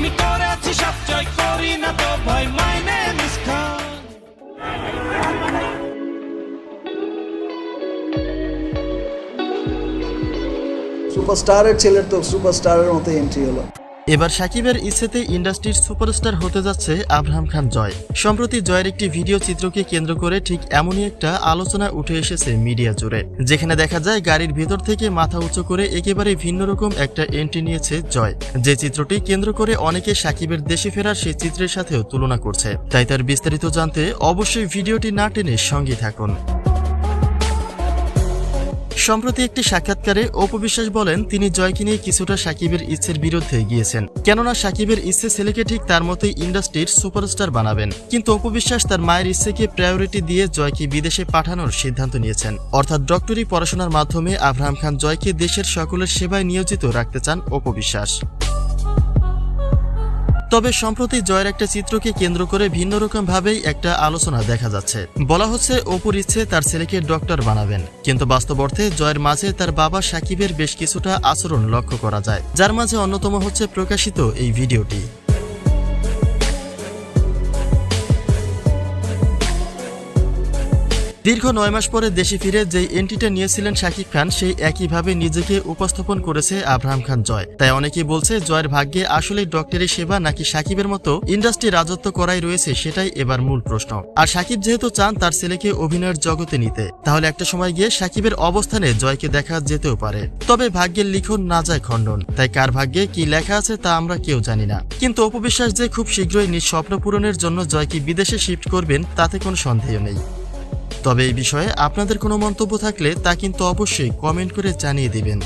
আমি করেছি সবচয় করি না তো ভয় মাই সুপারস্টারের ছেলের তো সুপারস্টারের মতো এন্ট্রি হলো। এবার সাকিবের ইচ্ছেতে ইন্ডাস্ট্রির সুপারস্টার হতে যাচ্ছে আব্রাহাম খান জয়। সম্প্রতি জয়ের একটি ভিডিও চিত্রকে কেন্দ্র করে ঠিক এমনই একটা আলোচনা উঠে এসেছে মিডিয়া জুড়ে, যেখানে দেখা যায় গাড়ির ভেতর থেকে মাথা উঁচু করে একেবারে ভিন্ন রকম একটা এন্ট্রি নিয়েছে জয়। যে চিত্রটি কেন্দ্র করে অনেকে সাকিবের দেশে ফেরার সেই চিত্রের সাথেও তুলনা করছে। তাই তার বিস্তারিত জানতে অবশ্যই ভিডিওটি না টেনে সঙ্গে থাকুন। সম্প্রতি একটি সাক্ষাৎকারে অপবিশ্বাস বলেন, তিনি জয়কে নিয়ে কিছুটা সাকিবের ইচ্ছের বিরুদ্ধে গিয়েছেন কেননা সাকিবের ইচ্ছে ছেলেকে ঠিক তার মতোই ইন্ডাস্ট্রির সুপারস্টার বানাবেন। কিন্তু অপবিশ্বাস তার মায়ের ইচ্ছেকে প্রায়োরিটি দিয়ে জয়কে বিদেশে পাঠানোর সিদ্ধান্ত নিয়েছেন। অর্থাৎ ডক্টরি পড়াশোনার মাধ্যমে আব্রাহাম খান জয়কে দেশের সকলের সেবায় নিয়োজিত রাখতে চান অপবিশ্বাস। তবে সম্প্রতি জয়ের একটা চিত্রকে কেন্দ্র করে ভিন্ন রকম ভাবেই একটা আলোচনা দেখা যাচ্ছে। বলা হচ্ছে, অপুর ইচ্ছে তার ছেলেকে ডক্টর বানাবেন। কিন্তু বাস্তব অর্থে জয়ের মাঝে তার বাবা সাকিবের বেশ কিছুটা আচরণ লক্ষ্য করা যায়। যার মাঝে অন্যতম হচ্ছে প্রকাশিত এই ভিডিওটি। দীর্ঘ নয় মাস পরে দেশে ফিরে যেই এন্ট্রিটা নিয়েছিলেন শাকিব খান, সেই একইভাবে নিজেকে উপস্থাপন করেছে আব্রাহাম খান জয়। তাই অনেকেই বলছে, জয়ের ভাগ্যে আসলে ডক্টরের সেবা নাকি সাকিবের মতো ইন্ডাস্ট্রি রাজত্ব করাই রয়েছে সেটাই এবার মূল প্রশ্ন। আর সাকিব যেহেতু চান তার ছেলেকে অভিনয়ের জগতে নিতে, তাহলে একটা সময় গিয়ে সাকিবের অবস্থানে জয়কে দেখা যেতেও পারে। তবে ভাগ্যের লিখন না যায় খণ্ডন। তাই কার ভাগ্যে কি লেখা আছে তা আমরা কেউ জানি না। কিন্তু অপবিশ্বাস যে খুব শীঘ্রই নিজ স্বপ্ন পূরণের জন্য জয়কে বিদেশে শিফট করবেন, তাতে কোনো সন্দেহ নেই। তবে এই বিষয়ে আপনাদের কোনো মন্তব্য থাকলে তা কিন্তু অবশ্যই কমেন্ট করে জানিয়ে দিবেন।